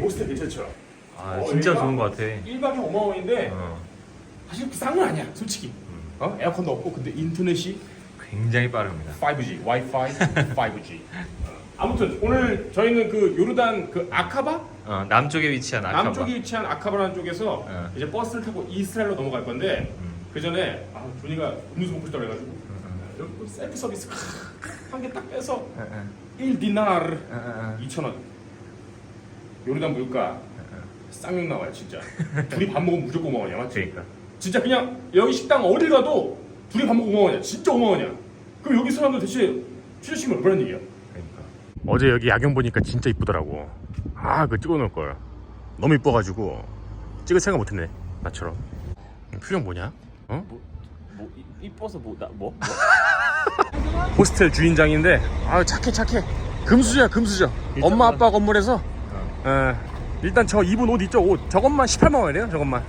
호스텔 괜찮죠? 아 어, 진짜 좋은 것 같아. 1박에 5만 원인데 어, 사실 비싼 건 아니야 솔직히. 어? 에어컨도 없고 근데 인터넷이 굉장히 빠릅니다. 5G, 와이파이 5G 아무튼 오늘 저희는 그 요르단 그 아카바? 어, 남쪽에 위치한 아카바. 남쪽에 위치한 아카바라는 쪽에서 어. 이제 버스를 타고 이스라엘로 넘어갈 건데 음. 그 전에 아, 조니가 음료수 먹고 싶다고 해가지고 음, 여기 또 셀프 서비스. 한 개 딱 빼서 어, 어, 1디나르 어, 어, 2,000원 요르단 물가 쌍욕 나와요 진짜. 둘이 밥 먹으면 무조건 5만 원이야 맞지? 그러니까. 진짜 그냥 여기 식당 어딜 가도 둘이 밥 먹고 5만 원이야 진짜 5만 원이야 그럼 여기 사람들 대체 취재시키면 얼마나 얘기야? 그러니까. 어제 여기 야경 보니까 진짜 이쁘더라고. 아 그거 찍어놓을 걸 너무 이뻐가지고. 찍을 생각 못했네 나처럼. 표정 뭐냐? 어? 뭐 이- 이뻐서 뭐나 뭐? 호스텔 주인장인데. 아 착해 착해. 금수저야 금수저. 엄마 아빠 건물에서 어, 일단 저 입은 옷 있죠? 옷 저것만 18만 원이래요 저것만.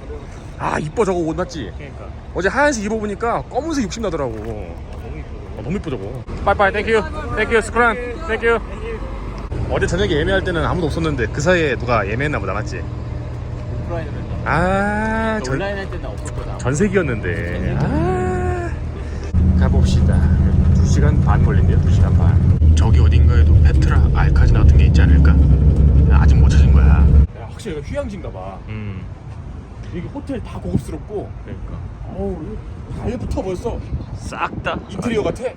아 이뻐 저거 옷 맞지? 그러니까. 어제 하얀색 입어보니까 검은색 욕심 나더라고. 너무 이뻐 아, 너무 이쁘 저거. 빠이빠이 땡큐 땡큐 스크란 땡큐 어제 저녁에 예매할 때는 아무도 없었는데 그 사이에 누가 예매했나 보다 맞지? 오프라인으로 했나? 아 전, 온라인 할 때는 없을 거다. 전세기였는데. 아. 가봅시다. 2시간 반 걸린대요 2시간 반. 저기 어딘가에도 페트라 알카지나 같은 게 있지 않을까? 아직 못 찾은 거야. 야, 확실히 여기 휴양지인가 봐. 음. 여기 호텔 다 고급스럽고. 그러니까. 어우 다이부터 벌써. 싹 다. 인테리어 같아?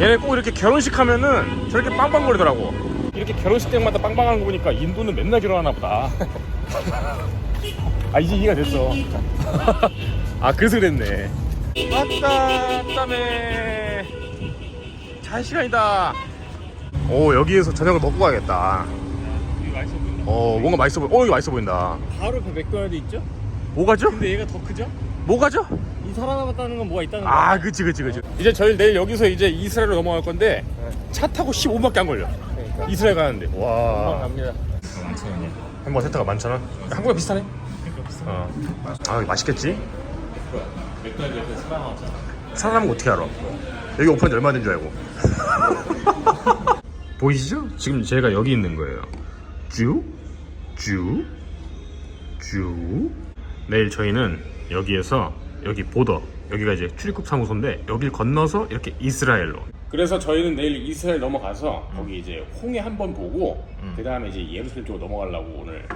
얘네 꼭 이렇게 결혼식 하면은 저렇게 빵빵거리더라고. 이렇게 결혼식 때마다 빵빵하는 거 보니까 인도는 맨날 결혼하나 보다. 아 이제 이해가 됐어. 아 그래서 그랬네. 왔다 땀에 잘 시간이다 오 여기에서 저녁을 먹고 가야겠다 여기 맛있어 보인다 어 뭔가 맛있어 보여 어 여기 맛있어 보인다 바로 그 맥도날드 있죠? 뭐가죠? 근데 얘가 더 크죠? 뭐가죠? 이 살아남았다는 건 뭐가 있다는 거야 아 그치 그치 그치 이제 저희 내일 여기서 이제 이스라엘로 넘어갈 건데 차 타고 15분밖에 안 걸려 그러니까 이스라엘 가는데 금방 와 갑니다 햄버거 세트가 만천원 한국에 비슷하네 어. 아 이거 맛있겠지? 맥도날드 옆에 살아남았잖아 살아남은 거 어떻게 알아? 여기 오픈한 지 얼마 된 줄 알고 보이시죠? 지금 제가 여기 있는 거예요. 쭉, 쭉, 쭉. 내일 저희는 여기에서 여기 보더 여기가 이제 출입국 사무소인데 여길 건너서 이렇게 이스라엘로. 그래서 저희는 내일 이스라엘 넘어가서 거기 이제 홍해 한 번 보고 음. 그 다음에 이제 예루살렘 쪽으로 넘어가려고 오늘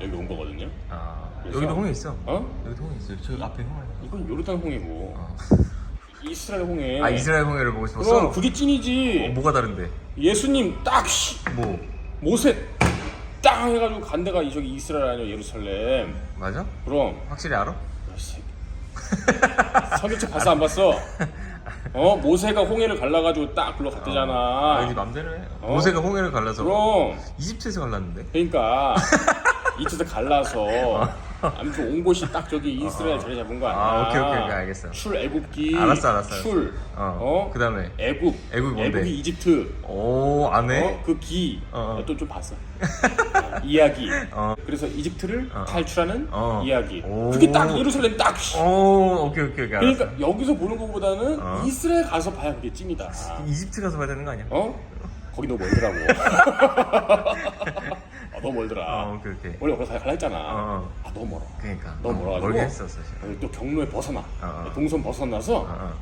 여기 온 거거든요. 아 그래서- 여기도 홍해 있어? 어? 여기도 홍해 있어 저 앞에 홍해. 이건 요르단 홍해고. 어. 이스라엘 홍해. 아 이스라엘 홍해를 보고 그럼 싶었어? 그게 찐이지. 어, 뭐가 다른데? 예수님 딱 씨, 뭐? 모세 딱 해가지고 간 데가 이 저기 이스라엘 아니야 예루살렘. 맞아? 그럼. 확실히 알아? 성경책 봤어 안 봤어? 어? 모세가 홍해를 갈라가지고 딱 글로 아, 갔대잖아. 여기 맘대로 해. 어? 모세가 홍해를 갈라서 그럼. 이집트에서 갈랐는데? 그러니까. 이쪽에서 갈라서 아무튼 온 곳이 딱 저기 이스라엘 자리 잡은 거 아니야 아, 오케이, 오케이, 오케이, 알겠어. 출 애굽기 알았어, 알았어, 알았어. 출 어. 어? 그다음에 애굽 애굽이 뭔데? 애굽이 이집트 오 안 해? 어? 그 기. 어, 어. 또 좀 봤어. 어, 이야기. 어. 그래서 이집트를 어. 탈출하는 어. 이야기. 오. 그게 딱 예루살렘 딱. 씨. 오 오케이 오케이 오케이 알았어 그러니까 여기서 보는 것보다는 어. 이스라엘 가서 봐야 그게 찐이다. 이집트 가서 봐야 되는 거 아니야? 어? 거기 너무 멀더라고. 아, 너무 멀더라. 어 오케이 오케이 원래 거기서 갈라 했잖아. 어. 아 너무 멀어. 그러니까 너무 멀어가지고. 멀게 했어 사실 어, 또 경로에 벗어나. 어. 동선 벗어나서 어.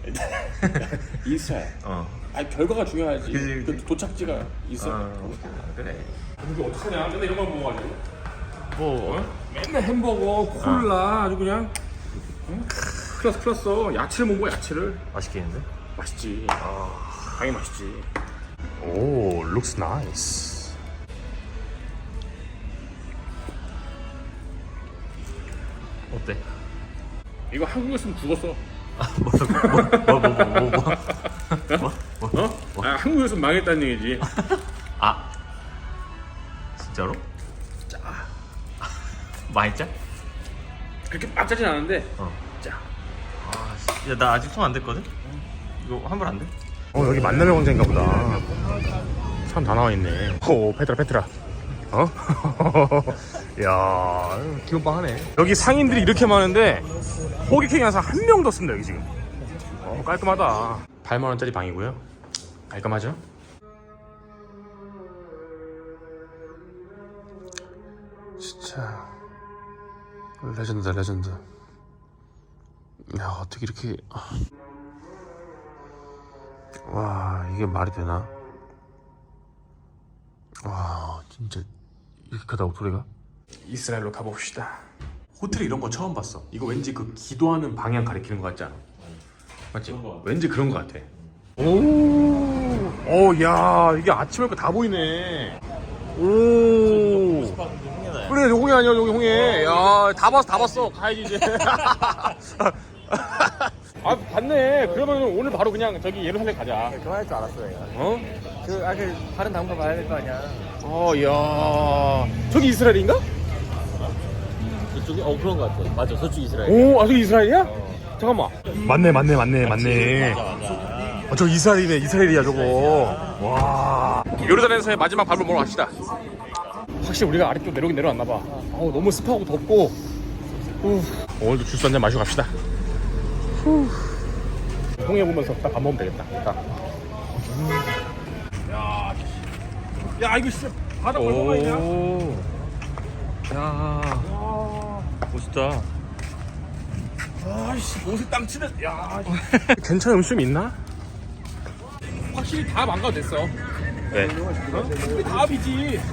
이스라엘. 어 아니 결과가 중요하지. 그지, 그지. 그 도착지가 있어. 어, 그래 근데 어떡하냐? 맨날 이런 걸 먹어가지고. 뭐 어? 맨날 햄버거, 콜라 아주 그냥 응? 클났어 클났어 야채를 먹어 야채를 맛있겠는데? 맛있지 아 당연히 맛있지 오 looks nice 어때? 이거 한국에 있으면 죽었어 뭐뭐뭐 뭐 뭐, 뭐, 뭐? 어? 아 한국에 있으면 망했다는 얘기지 아 진짜로? 짜 많이 짜? 그렇게 막 짜진 않은데 어. 짜 아, 야, 나 아직 손 안 댔거든? 이거 환불 안 돼? 어 여기 만남의 광장인가 보다 사람 다 나와 있네 오 페트라 페트라 어? 야 기분 빵하네. 여기 상인들이 이렇게 많은데 호객행위 한사 한 명도 없습니다 여기 지금. 어 깔끔하다. 8만원짜리 방이고요. 깔끔하죠? 진짜. 레전드다 레전드. 야 어떻게 이렇게 와 이게 말이 되나? 와 진짜 이렇게 크다고 소리가 이스라엘로 가봅시다. 호텔 이런 거 처음 봤어. 이거 왠지 그 기도하는 방향 가리키는 거 같지 않아? 맞지? 그런 거 같아. 왠지 그런 거 같아. 오어야 이게 아침에 다 보이네. 오. 그래 홍해 아니야 여기 홍해. 야 다 봤어 다 봤어. 가야지 이제. 아 봤네. 그러면 오늘 바로 그냥 저기 예루살렘 가자. 그거 할 줄 알았어 내가. 어? 그, 아, 그 다른 당분 봐야 될 거 아니야. 어 야. 저기 이스라엘인가? 이쪽이? 어 그런 거 같아 맞아 저쪽 이스라엘 오, 아 저기 이스라엘이야? 잠깐만. 맞네, 맞네, 맞네, 맞네. 맞아 맞아. 어, 저 이스라엘이네, 이스라엘이야 저거. 와. 요르단에서의 마지막 밥을 먹으러 갑시다. 확실히 우리가 아래쪽 내려오긴 내려왔나 봐. 어우, 너무 습하고 덥고. 후. 오늘도 주스 한잔 마시고 갑시다. 후. 홍해 보면서 딱 밥 먹으면 되겠다. 딱. 음. 야, 씨. 야 이거 진짜 바다 얼마나 있냐? 오. 야 와. 멋있다. 아이씨 옷에 땀 치네 야 괜찮은 음식점 있나? 확실히 다 망가도 됐어 왜? 어? 우리 다 비지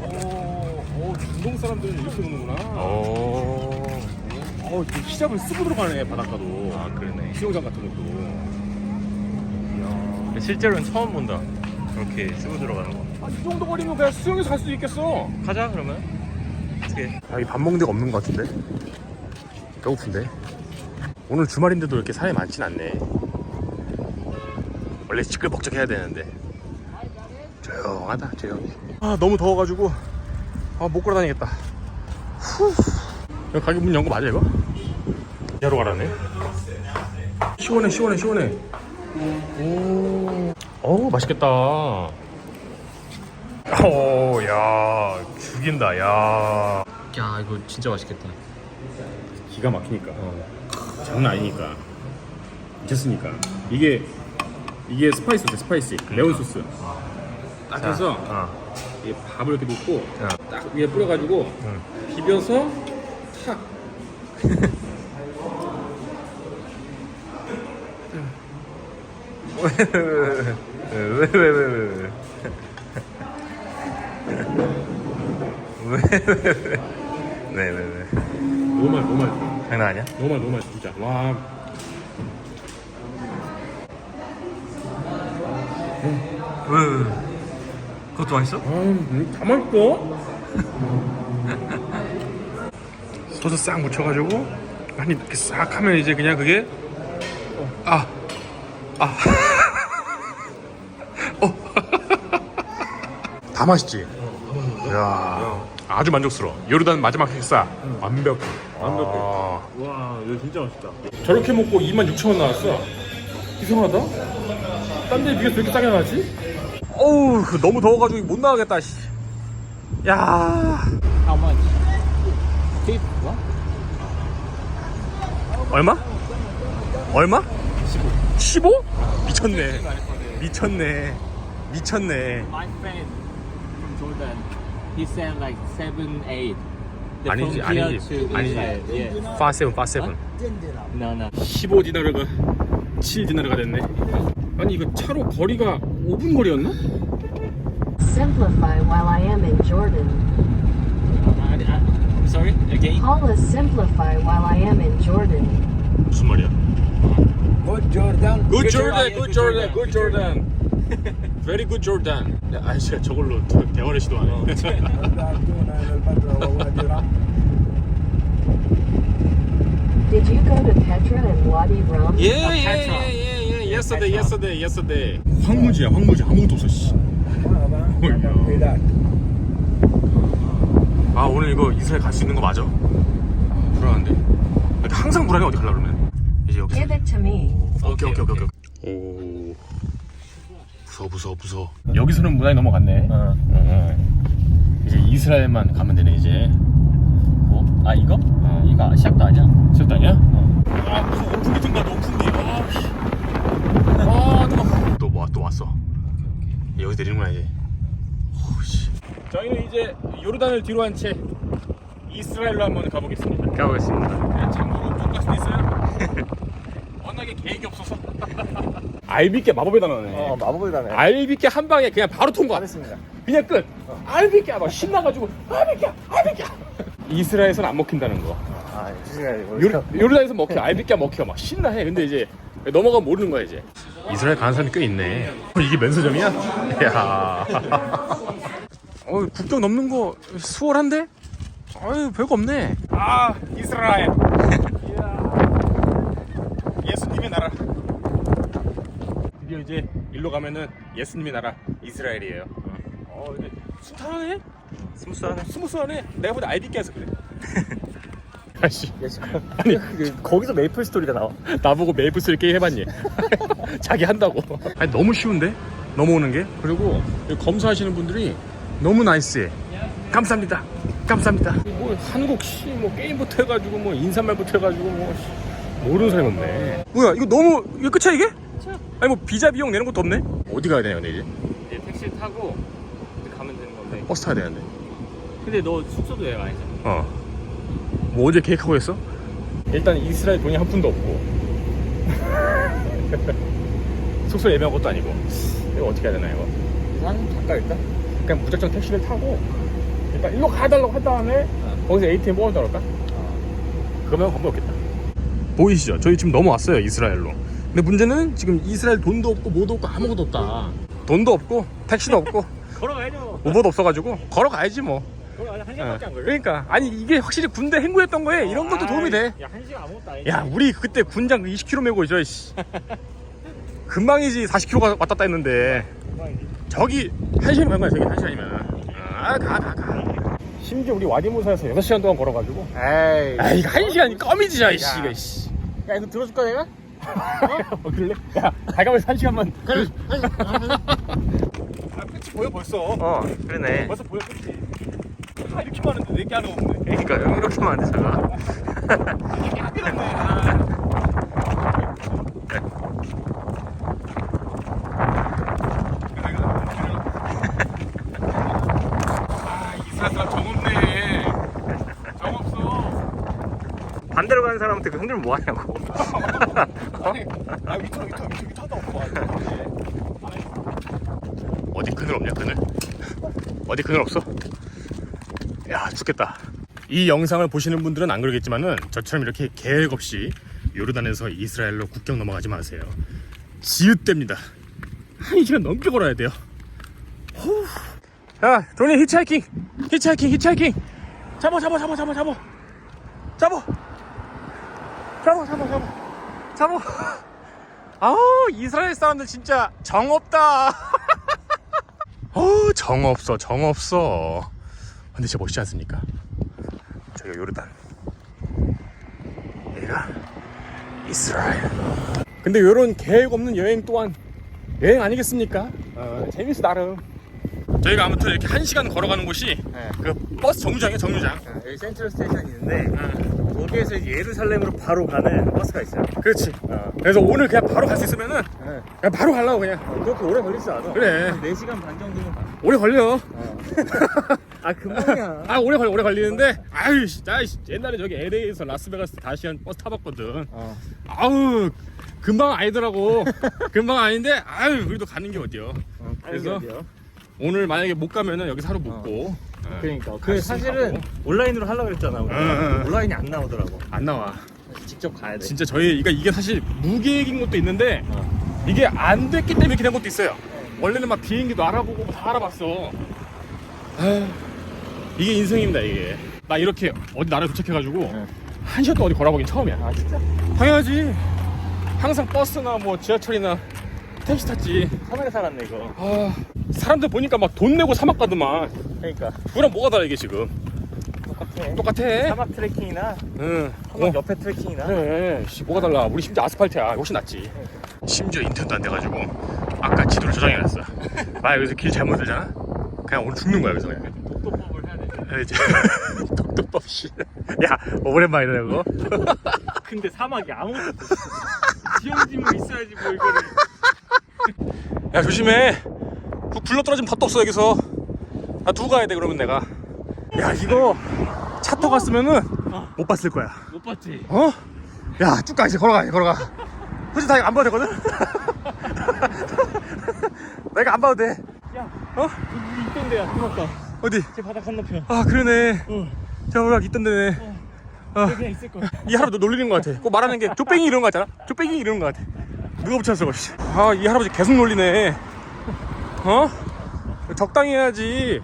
오, 오 중동 사람들은 이렇게 노는구나 오. 어, 이거 히잡을 쓰고 들어가네 바닷가도 아 그러네. 수영장 같은 것도 근데 실제로는 처음 본다. 그렇게 쓰고 들어가는 거. 아, 이 정도 거리면 그냥 수영해서 갈 수도 있겠어 가자 그러면. 어떻게? 여기 밥 먹는 데가 없는 것 같은데? 배고픈데? 오늘 주말인데도 이렇게 사람이 많진 않네. 원래 시끌벅적해야 되는데. 조용하다 조용히. 아 너무 더워가지고. 아 못 걸어다니겠다. 후. 가게 문 연거 맞아 이거? 야로 가라네. 시원해 시원해 시원해. 오. 어우 맛있겠다 오 야 죽인다 야. 야 이거 진짜 맛있겠다. 기가 막히니까. 장난 아니니까. 미쳤으니까. 이게 이게 스파이스 소스 스파이시 레온 소스. 딱 해서 어. 이 밥을 이렇게 놓고 어. 딱 위에 뿌려가지고 비벼서 탁. 왜 왜 왜 왜 왜? 왜 왜 왜? 너무 맛 너무 맛있어. 장난 아니야? 너무 맛 너무 맛있어 진짜. 와. 왜? 왜? 그것도 맛있어? 음, 다 맛있어. 소스 싹 묻혀가지고 한입 이렇게 싹 하면 이제 그냥 그게 아, 아, 어, 다 맛있지. 야, 아주 만족스러워. 요르단 마지막 식사 완벽. 완벽해. 와 이거 진짜 맛있다. 저렇게 먹고 2만 6천 원 나왔어. 이상하다. 딴 데 비해서 왜 이렇게 싸게 나왔지? 어우, 너무 더워가지고 못 나가겠다. 씨. 야. How much? Tip? What? 얼마? 얼마? 15. 15? 미쳤네. 미쳤네. 미쳤네. My friend from Jordan he sent like 7, 8 The 아니지, from here 아니지, to 아니지. Israel. Yeah. 파세븐, 파세븐. No, no 15 디나르가 7 디나르가 됐네. 아니 이거 차로 거리가 5분 거리였나? Simplify while I am in Jordan. I, I, I'm sorry, again? Paula simplify while I am in Jordan. 무슨 말이야? Good Jordan Good Jordan, good Jordan, good Jordan. Very good Jordan. 야, 아니 진짜 저걸로 대- 대화를 시도하네. Did you go to Petra and Wadi Rum? Yeah, yeah, yeah, yeah, yeah. Yesterday, yesterday, yesterday. 황무지야, 황무지 아무것도 없어. 씨. 아 오늘 이거 이스라엘 갈 수 있는 거 맞아? 아, 불안한데. 항상 불안해 어디 가려 그러면. 이제 여기서. Give it to me. 오케이 오케이 오케이 오케이. 오. 무서워 무서워 무서워. 여기서는 무난히 넘어갔네. 어. 어. 이제 이스라엘만 가면 되네 이제. 뭐? 아 이거? 어. 이거 시작도 아니야 지금 아니야? 아 무슨 오픈이 든가 오픈이. 아 씨. 아 뜨거. 또뭐또 왔어. 여기 내리는구나 이제. 오씨. 저희는 이제 요르단을 뒤로 한 채 이스라엘로 한번 가보겠습니다. 가보겠습니다. 그냥 참고로 쫓갈 수도 있어요. 워낙에 계획이 없어서. 알비께 마법의 단어네. 어, 마법을 다네. 알비께 한 방에 그냥 바로 통과. 잘했습니다. 그냥 끝. 알비께 막 신나가지고 알비께 알비께. 이스라엘에서는 안 먹힌다는 거. 아. 요르, 요르단에서 먹혀 알비께 먹혀 막 신나해. 근데 이제 넘어가면 모르는 거야 이제. 이스라엘 가는 사람이 꽤 있네. 어, 이게 면세점이야? 야. 어 국경 넘는 거 수월한데? 아유 별거 없네. 아 이스라엘. 예수님의 나라. 드디어 이제 일로 가면은 예수님의 나라 이스라엘이에요. 어 근데 순탄하네. 스무스하네. 스무스하네. 내가 보다 알비께서 그래. 아씨. 아니, 그, 거기서 메이플 스토리가 나와. 나보고 메이플스를 게임 해봤니? 자기 한다고. 아니 너무 쉬운데 넘어오는 게 그리고 검사하시는 분들이 너무 나이스해. 감사합니다. 감사합니다. 뭐 한국 씨뭐 게임부터 해가지고 뭐 인사말부터 해가지고 뭐 씨, 모르는 사람이 없네. 뭐야 이거 너무 이거 끝이야 이게? 아니 뭐 비자 비용 내는 것도 없네. 어디 가야 되냐 근데 이제 이제 택시 타고 이제 가면 되는 건데. 버스 타야 되는데. 근데 너 숙소도 예약 안 했잖아. 어. 뭐 어제 계획하고 했어? 일단 이스라엘 돈이 한 푼도 없고 숙소 예매한 것도 아니고 이거 어떻게 해야 되나 이거 한 갈까 일단? 그냥 무작정 택시를 타고 일단 일로 가달라고 한 다음에 거기서 ATM 뽑아다 그럴까? 그러면 방법 없겠다 보이시죠? 저희 지금 넘어왔어요 이스라엘로 근데 문제는 지금 이스라엘 돈도 없고 뭐도 없고 아무것도 없다 돈도 없고 택시도 없고 걸어가야죠. 우버도 없어가지고 걸어가야지 뭐 걸어가야 한 어. 시간밖에 안 걸려. 그러니까 아니 이게 확실히 군대 행구했던 거에 이런 것도 도움이 돼 야, 한 시간 아무것도 아니지. 야 우리 그때 군장 20km 메고 저 씨. 금방이지 40km 왔다 갔다 했는데 금방이지. 저기 1시간 간 거야 저기 1시간이면 아가 가 가 심지어 우리 와디모사에서 6시간 동안 걸어가지고 에이. 아 이거 1시간이 껌이지 야 이씨 야. 야, 이거 들어줄까, 내가? 어, 그럴래? 야 가가면서 1시간만 그래 아 끝이 보여 벌써? 어, 그러네. 벌써 보여 끝이. 다 이렇게 많은데 내게 하나 없네? 그러니까 여기 이렇게 많은데 차가. 아 이스라엘 사람 정없네 정없어 반대로 가는 사람한테 그 흔들면 뭐 하냐고. 아니, 아 위터 위터 위터 위터 하다 없어. 어디 그늘 없냐 그늘? 어디 그늘 없어? 야 죽겠다. 이 영상을 보시는 분들은 안 그러겠지만은 저처럼 이렇게 계획 없이 요르단에서 이스라엘로 국경 넘어가지 마세요. 지읒됩니다. 한 시간 넘게 걸어야 돼요. 후. 야, 조니 히치하이킹, 히치하이킹, 히치하이킹. 잡아, 잡아, 잡아. 잡아 잡아 잡아 잡아 아우 이스라엘 사람들 진짜 정없다. 어우 정없어 정없어. 근데 진짜 멋있지 않습니까? 저기가 요르단. 여기가 이스라엘. 근데 요런 계획 없는 여행 또한 여행 아니겠습니까? 어, 재밌어 나름 저희가 아무튼 이렇게 한 시간 걸어가는 곳이 네. 그 버스 정류장이야 정류장 여기 센트럴 스테이션이 있는데, 거기에서 이제 예루살렘으로 바로 가는 버스가 있어요. 그렇지 그래서 오늘 그냥 바로 갈 수 있으면은 네. 그냥 바로 가려고 그냥 어, 그렇게 오래 걸리지 않아. 그래. 한 4시간 반 정도면 가. 오래 걸려. 아, 금방이야. 아 오래 걸려 오래 걸리는데 아유 씨, 나 씨, 옛날에 저기 LA에서 라스베가스 다시 한 버스 타봤거든. 어. 아우 금방 아니더라고. 금방 아닌데 아유 그래도 가는 게 어디요. 어, 그래서? 어디요? 오늘 만약에 못 가면은 여기서 하루 묵고 어, 그러니까. 갈그수 사실은 있고. 온라인으로 하려고 그랬잖아. 우리가. 응, 응, 응. 온라인이 안 나오더라고. 안 나와. 직접 가야 돼. 진짜 저희 그러니까 이게 사실 무계획인 것도 있는데 어. 이게 안 됐기 때문에 이렇게 된 것도 있어요. 원래는 막 비행기도 알아보고 다 알아봤어. 아휴, 이게 인생입니다 이게. 나 이렇게 어디 나라에 도착해가지고 네. 한 시간 동안 어디 걸어보긴 처음이야. 아, 진짜? 당연하지. 항상 버스나 뭐 지하철이나 택시 탔지. 섬에 살았네, 이거. 아, 사람들 보니까 막 돈 내고 사막 가더만. 그러니까. 그거랑 뭐가 다르 이게 지금? 똑같아. 똑같아. 사막 트레킹이나 응. 사막 어. 옆에 트레킹이나 그래. 씨, 뭐가 달라? 우리 심지어 아스팔트야. 훨씬 낫지. 심지어 인터넷도 안 돼가지고 아까 지도를 저장해놨어. 아 여기서 길 잘못 들잖아. 그냥 오늘 죽는 거야 여기서 그냥. 독도법을 해야 돼. 독도법 씨. 야 오랜만이다 이거. 근데 사막이 아무것도 없어. 지형지물 있어야지 뭐 이거를. 야 조심해. 그 굴러 떨어지면 밥도 없어 여기서. 나 두고 가야 돼 그러면 내가 야 이거 차 타고 갔으면은 못 봤을 거야 못 봤지? 어? 야 쭉 가 이제 걸어가 이제 걸어가 솔직히 다 이거 안 봐도 되거든? 내가 안 봐도 돼 야, 어? 우리 있던 데야, 고맙다. 어디? 제 바닥 건너편. 아 그러네 응. 자 우리 있던 데네 어. 그냥 있을 거야. 이 할아버지 놀리는 것 같아 꼭 말하는 게 쪼뺑이 이런 거 같잖아 쪼뺑이 이러는 것 같아 누가 붙였어 아이 할아버지 계속 놀리네 어? 적당히 해야지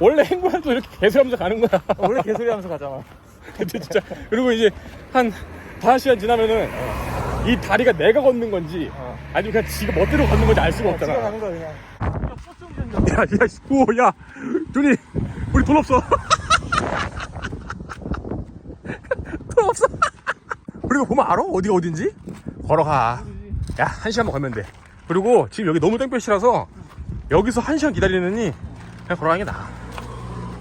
원래 행보하도 이렇게 개소리하면서 가는 거야 원래 개소리 하면서 가잖아. 근데 진짜 그리고 이제 한 5시간 지나면은 이 다리가 내가 걷는 건지 어. 아니면 그냥 지가 멋대로 걷는 건지 알 수가 없잖아 야, 가는 거야, 그냥. 야. 야, 씨, 오, 야, 준이, 우리 돈 없어. 돈 없어. 그리고 보면 알아? 어디가 어딘지? 걸어가. 야, 한 시간만 걸면 돼. 그리고 지금 여기 너무 땡볕이라서 여기서 한 시간 기다리느니 그냥 걸어가는 게 나아.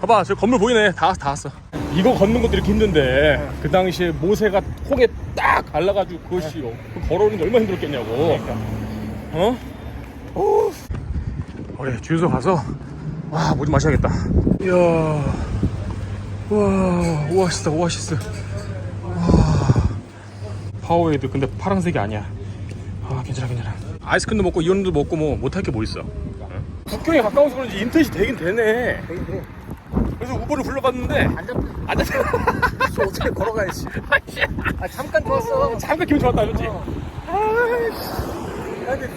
봐봐, 저 건물 보이네. 다 왔어, 다 왔어. 이거 걷는 것도 이렇게 힘든데 그 당시에 모세가 홍에 딱 갈라가지고 그것이 그 걸어오는 게 얼마나 힘들었겠냐고. 어? 오. 그래 주유소 가서 와 뭐 좀 마셔야겠다 이야 와 오아시스다 오아시스 와 파워웨이드 근데 파란색이 아니야 아 괜찮아 괜찮아. 아이스크림도 먹고 이온도 먹고 뭐 못할 게 뭐 있어? 국경에 가까워서 그런지 인터넷이 되긴 되네. 그래서 우버를 불러봤는데 안 잡혀. 안 잡혀. 어떻게 걸어가야지. 아, 잠깐 좋았어. 잠깐 기분 좋았다 그렇지. 야, 근데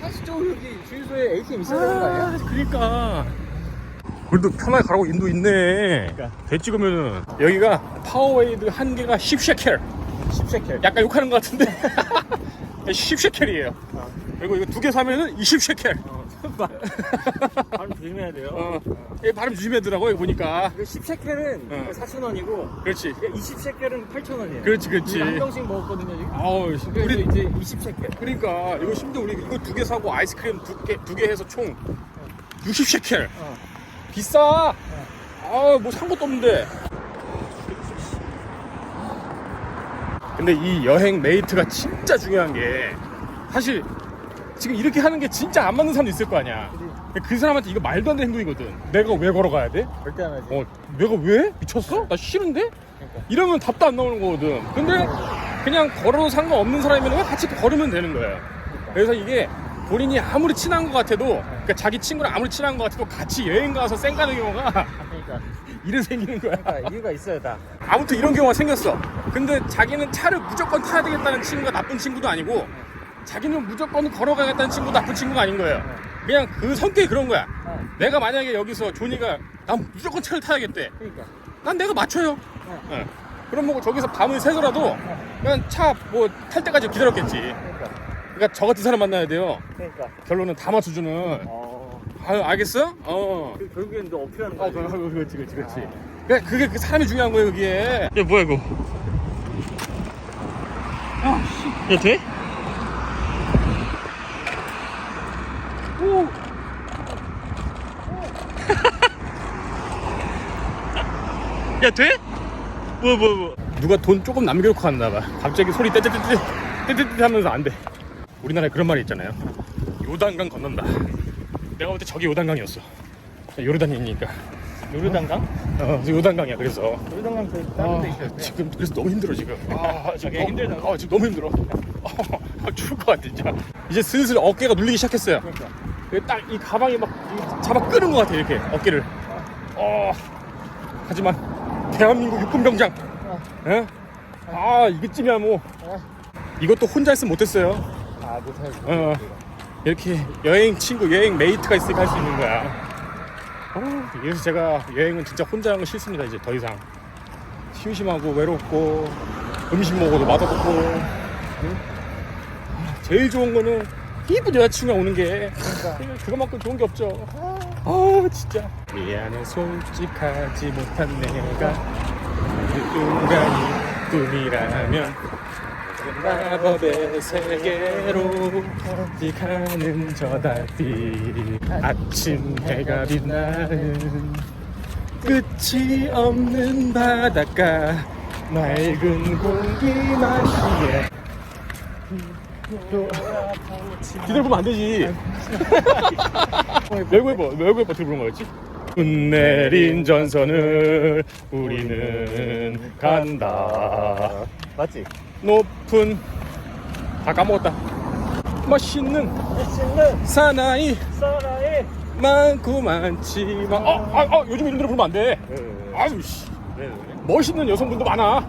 사실적으로 여기 주유소에 ATM 있어야 되는 거 아니야? 그러니까. 그래도 편하게 가라고 인도 있네. 그러니까. 대 찍으면은. 여기가 파워웨이드 한 개가 10쉐켈 10세켈. 약간 욕하는 것 같은데? 10쉐켈이에요. 그리고 이거 두 개 사면은 20쉐켈 바로 조심해야 돼요. 어, 이 발음 조심해더라고 여기 보니까. 그 10세켈은 어. 4,000원이고 그렇지. 20세켈은 8,000원이에요. 그렇지 그렇지. 한 병씩 먹었거든요, 지금. 아우 우리 이제 20세켈. 그러니까 이거 심지어 우리 이거 두 개 사고 아이스크림 두 개 두 개 해서 총 60쉐켈 어. 비싸. 아뭐 산 것도 없는데 근데 이 여행 메이트가 진짜 중요한 게 사실 지금 이렇게 하는 게 진짜 안 맞는 사람도 있을 거 아니야 근데 그 사람한테 이거 말도 안 되는 행동이거든 내가 왜 걸어가야 돼? 절대 안 하지. 어 내가 왜? 미쳤어? 나 싫은데? 이러면 답도 안 나오는 거거든 근데 그냥 걸어도 상관없는 사람이면 왜 같이 걸으면 되는 거야 그래서 이게 본인이 아무리 친한 것 같아도 그러니까 자기 친구랑 아무리 친한 것 같아도 같이 여행 가서 쌩 가는 경우가 이래 생기는 거야 그러니까 이유가 있어야 다. 아무튼 이런 경우가 생겼어 근데 자기는 차를 무조건 타야 되겠다는 친구가 나쁜 친구도 아니고 자기는 무조건 걸어가겠다는 친구도 나쁜 친구가 아닌 거예요 그냥 그 성격이 그런 거야 어. 내가 만약에 여기서 조니가 난 무조건 차를 타야겠대 그러니까. 난 내가 맞춰요 어. 예. 그럼 뭐 저기서 밤을 새더라도 그냥 차 뭐 탈 때까지 기다렸겠지 그러니까. 그러니까 저 같은 사람 만나야 돼요 그러니까. 결론은 다 맞춰주는 어. 아유 알겠어? 어 그 결국엔 너 어필하는 어, 거야. 그, 그렇지, 그렇지, 그렇지. 그러니까 그게 그 사람이 중요한 거예요, 여기에. 야, 뭐야, 이거? 아, 씨. 야, 돼? 오. 야, 돼? 뭐, 뭐, 뭐. 누가 돈 조금 남겨놓고 갔나 봐. 갑자기 소리 떼떼떼떼, 떼떼떼 하면서 안 돼. 우리나라에 그런 말이 있잖아요. 요단강 건넌다. 내가 볼 때 저기 요단강이었어. 요르단이니까. 요르단강? 어, 저 요단강이야 그래서 요르단강 저기 아, 다른 데 있어야 돼. 지금 그래서 너무 힘들어 지금 아 지금 저게 너무- 힘들다고? 아, 지금 너무 힘들어 아, 죽을 것 같아 진짜 이제 슬슬 어깨가 눌리기 시작했어요 그러니까. 딱 이 가방이 막 이- 잡아 끄는 것 같아 이렇게 어깨를 어 하지만 대한민국 육군병장 어. 예? 아 이게쯤이야 뭐 어. 이것도 혼자 했으면 못했어요 아, 못하지. 어. 이렇게 여행 친구, 여행 메이트가 있으니까 할 수 있는 거야. 어, 그래서 제가 여행은 진짜 혼자 하는 거 싫습니다, 이제 더 이상. 심심하고 외롭고, 음식 먹어도 맛없고. 응? 제일 좋은 거는 이쁜 여자친구가 오는 게 그러니까. 그거만큼 좋은 게 없죠. 아, 진짜. 미안해, 솔직하지 못한 내가 그 순간이 꿈이라면 마법의 세계로 가는 저 달빛. 아침 해가 빛나는 끝이 없는 바닷가. 맑은 공기 마시게 기다려보면 안 되지. 외국 해봐? 외국 해봐? 들어보는 거였지? 내린 전선을 우리는 간다. 맞지? 높은 다 까먹었다. 맛있는 맛있는 사나이. 사나이. 많고 많지만 어, 아, 아, 요즘 이런 노래 부르면 안돼. 아유 씨. 왜, 왜? 멋있는 여성분도 많아.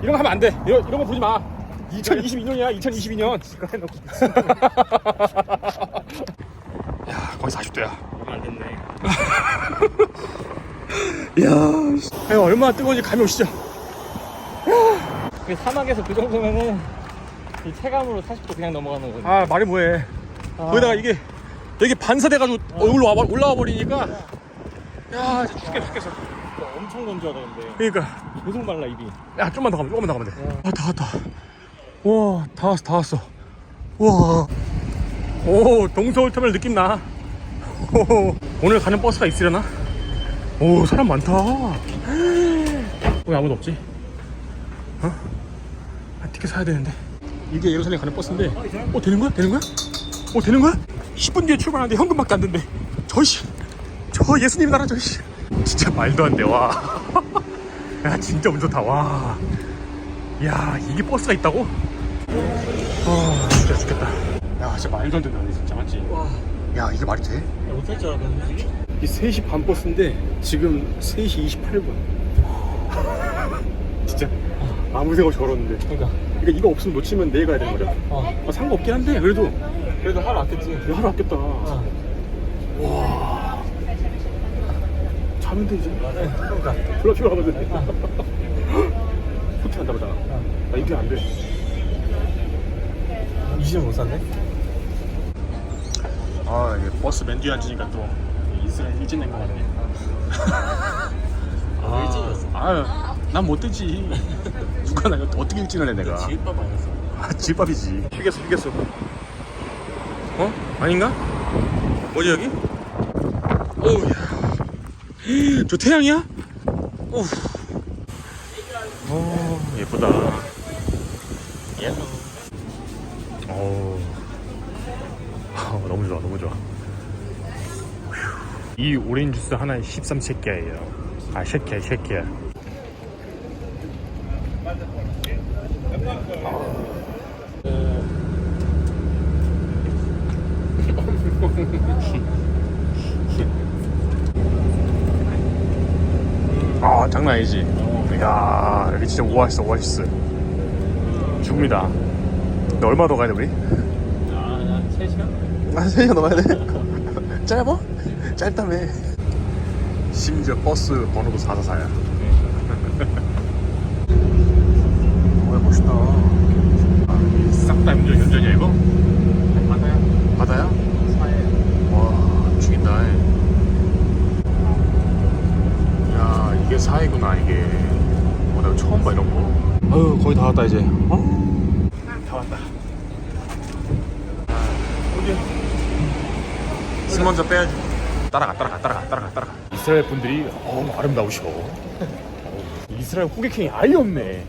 이런 거 하면 안 돼. 이런, 이런 거 부르지 마. 2022년이야 2022년. 해놓고 야 거의 40도야. 얼마 안 됐네. 이야 씨. 야, 얼마나 뜨거운지 감이 오시죠. 그 사막에서 그 정도면은 이 체감으로 40도 그냥 넘어가는 거지 아 말이 뭐해. 거기다가 이게 여기 반사돼가지고 얼굴로 와, 올라와 버리니까. 야 진짜 죽겠어 죽겠어. 엄청 건조하다는데. 그러니까. 계속 말라 입이. 야 좀만 더 가면 조금만 더 가면 돼아다 왔다. 와 다 왔어 다 왔어. 와 오 동서울터널 느낌 나. 오, 오늘 가는 버스가 있으려나? 오 사람 많다. 왜 아무도 없지? 어? 아, 티켓 사야 되는데. 이게 예루살렘 가는 버스인데. 어 되는 거야? 되는 거야? 어 되는 거야? 10분 뒤에 출발하는데 현금밖에 안 된대. 저씨. 저 예수님 나라 저씨. 진짜 말도 안 돼 와. 야 진짜 운 좋다 와. 야 이게 버스가 있다고? 아 진짜 죽겠다. 야 진짜 말도 안 된다 진짜 맞지? 와 야 이게 말이 돼? 어떨 줄 알았는데 이 3시 반 버스인데 지금 3시 28분. 진짜 아무 생각 없이 걸었는데. 그러니까 그러니까 이거 없으면 놓치면 내일 가야 되는 거야. 어 아, 상관없긴 한데 그래도 그래도 하루 아꼈지 하루 아꼈다. 어 자면 돼 이제. 그러니까 졸라 피곤하거든. 호텔 한다고 잖아. 나 이게 안 돼. 이시는 못 샀네 아 이게 버스 맨 뒤에 앉으니까 또 이스라엘 일진 낸거 같네. 아, 일진이었어. 아유 난 못 되지. 누가 나 어떻게 일진을 해 내가? 지읒밥 아니었어? 아 집밥이지. 휴게소 휴게소. 어? 아닌가? 뭐지 여기? 오우야. 저 태양이야? 오우. 오 예쁘다 옐로우 오 아, 너무 좋아 너무 좋아 휴. 이 오렌지 주스 하나에 13셰키야예요 아 셰키야 셰키야 아 장난 아니지 이야 여기 진짜 오아시스 오아시스 죽습니다 너 얼마 더 가야 돼 우리? 아나 3시간? 한 3시간 넘어야 돼? 짧아? 짧다며. 심지어 버스 번호도 444야. 와 멋있다. 아, 싹다 운전 연전이야 이거? 바다야 바다야? 사해 와 죽인다. 야 이게 사이구나 이게. 어 내가 처음 봐 이런 거. 아유 거의 다 왔다 이제. 어? 다 왔다. 어디 술 먼저 빼야지 따라가 따라가 따라가 따라가 따라가. 이스라엘 분들이 어 아름다우셔. 어, 이스라엘 호객행위 아예 없네.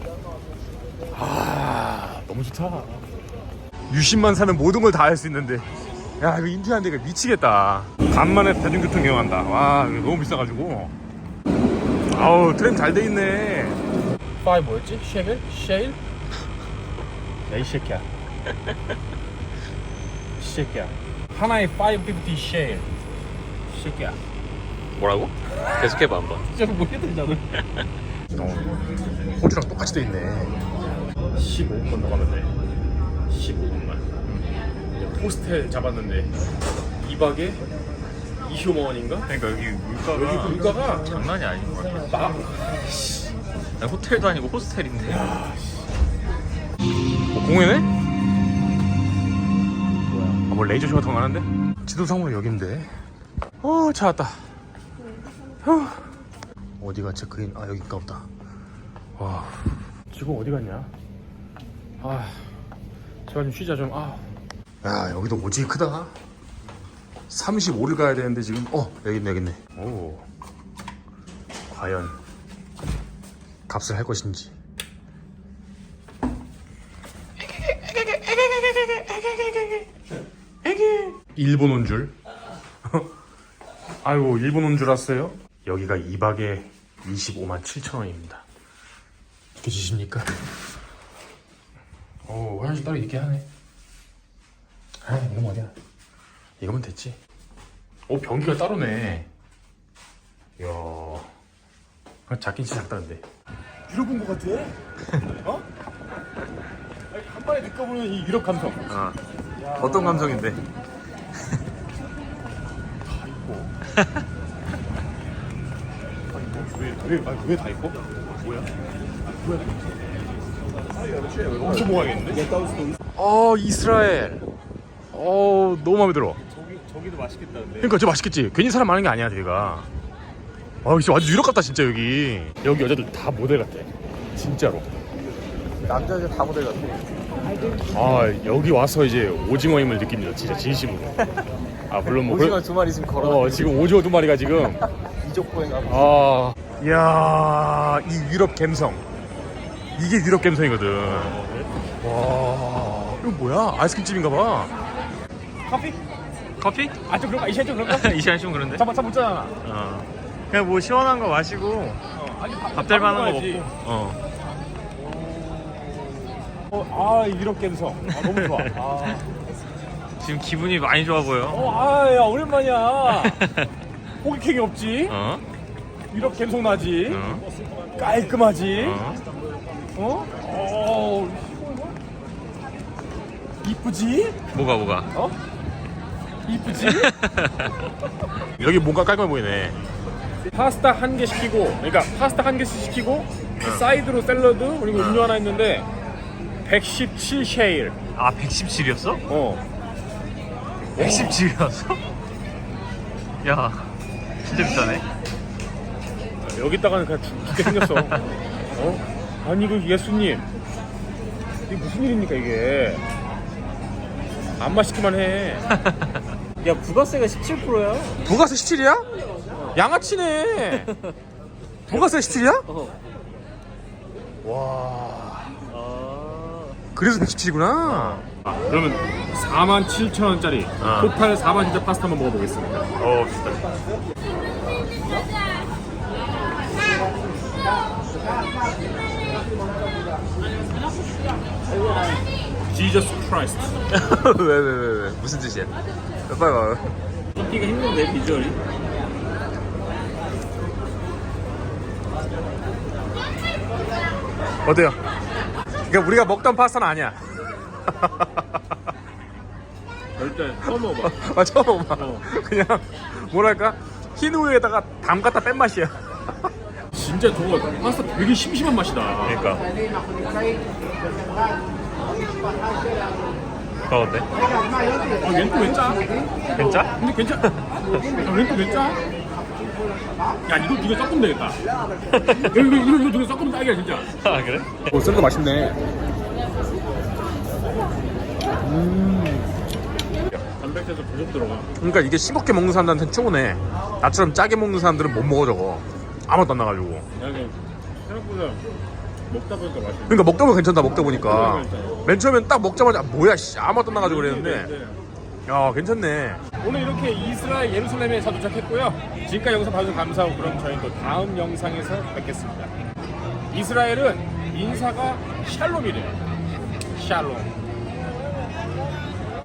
아 너무 좋다. 유심만 사면 모든 걸 다 할 수 있는데. 야 이거 인디안 데가 미치겠다. 간만에 대중교통 이용한다. 와 이거 너무 비싸가지고. 아우 트램 잘 돼 있네. 파이 뭐였지? 쉐일? 쉐일? 야이 새끼야. 이 새끼야. 하나에 550 쉐일. 이 새끼야 뭐라고? 계속해봐 한번 진짜 모르겠잖아 어, 호주랑 똑같이 돼 있네 15분만 더 가면 돼 15분만 호스텔 잡았는데 2박에 25만 원인가? 그러니까 여기 물가가 여기 물가가 장난이 아닌 것 같아 나 아니, 호텔도 아니고 호스텔인데 어, 공연해? 뭐야? 아, 뭐 레이저 쇼 같은 거 하는데? 지도상으로 여긴데. 어, 찾았다. 후. 어디가 체크인? 아, 여기 가보다. 와, 지금 어디 갔냐? 아, 제발 좀 쉬자 좀. 아. 야, 여기도 오지게 크다. 35를 가야 되는데 지금 어 여기 있네 여기 있네. 오, 과연 값을 할 것인지. 일본 온 줄. 아이고 일본 온 줄 알았어요? 여기가 2박에 25만 7천 원입니다. 느껴지십니까? 오 화장실 따로 있게 하네. 아 이건 어디야? 이거면 됐지. 오 변기가 따로네. 이야. 아, 작긴 진짜 작다는데. 유럽 온것 같아? 어? 아니, 간만에 느껴보는 이 유럽 감성. 어. 어떤 감성인데? 왜왜다 입고? 뭐야? 엄청 먹어야겠는데? 어 이스라엘. 어 너무 마음에 들어. 저기 저기도 맛있겠다는데. 그러니까 진짜 맛있겠지. 괜히 사람 많은 게 아니야 저기가. 아 진짜 완전 유럽 같다 진짜 여기. 여기 여자들 다 모델 같아. 진짜로. 남자들 다 모델 같아. 아 여기 와서 이제 오징어임을 느낍니다. 진짜 진심으로. 아 물론 뭐 오징어 두 마리 지금 걸어. 어 지금 오징어 두 마리가 지금. 이족보인가 봐. 아, 이야, 이 유럽 감성. 이게 유럽 감성이거든. 와, 이거 뭐야? 아이스크림 집인가 봐. 커피? 커피? 아좀 그런가? 이 시간 좀 그런가? 이 시간 좀 그런데. 잠깐 잠 묻잖아. 어. 그냥 뭐 시원한 거 마시고 어, 아니 밥, 밥될 만한 거. 먹고. 어. 어, 아 유럽 감성. 아, 너무 좋아. 아, 지금 기분이 많이 좋아 보여. 어, 아, 야 오랜만이야. 호기행이 없지? 어? 유럽 감성 나지? 어? 깔끔하지? 어? 어? 어? 이쁘지? 뭐가 뭐가? 어? 이쁘지? 여기 뭔가 깔끔해 보이네. 파스타 한 개 시키고, 그러니까 파스타 한 개씩 시키고 그 사이드로 샐러드 그리고 음료 하나 있는데 117 셰일. 아 117이었어? 어. 117이었어? 야 진짜 비싸네. 여기다가는 그냥 죽- 죽게 생겼어. 어? 아니 이거 예수님, 이게 무슨 일입니까 이게? 안 맛있기만 해. 야 부가세가 17%야? 부가세 17이야? 양아치네. 부가세 17이야? 어. 와, 아. 그래서 117이구나. 그러면 4만 7천 원짜리 아. 토탈 4만 진짜 파스타 한번 먹어보겠습니다. 어, 비싸. 지저스 크라이스트. 왜왜왜 왜, 무슨 뜻이야? 빨리 봐. 인기가 힘든데 비주얼이? 어때요? 그러니까 우리가 먹던 파스타는 아니야. 절대 처음 먹어봐. 아, 처음 먹어봐. 그냥 뭐랄까 흰 우유에다가 담 갖다 뺀 맛이야. 진짜 저거 파스타 되게 심심한 맛이다. 그러니까. 어, 어때? 아, 렌또 왜 짜? 괜찮? 근데 괜찮? 아, 렌또 왜 짜? 야 이거 이거 섞으면 되겠다. 이거 이거 이거 이거 섞으면 딱이야 진짜. 아 그래? 오 샐러드 맛있네. 단백질도 부족 들어가. 그러니까 이게 싱겁게 먹는 사람들한테는 최고네. 나처럼 짜게 먹는 사람들은 못 먹어 저거. 아무것도 안 나가지고. 생각보다 먹다 보니까 맛있네. 그러니까 먹다 보면 괜찮다 먹다 보니까. 맨 처음엔 딱 먹자마자 아, 뭐야 씨 아무것도 안 나가지고 그랬는데. 야 괜찮네. 오늘 이렇게 이스라엘 예루살렘에 도착했고요. 지금까지 영상 봐주셔서 감사하고 그럼 저희 또 다음 영상에서 뵙겠습니다. 이스라엘은 인사가 샬롬이래요. 샬롬.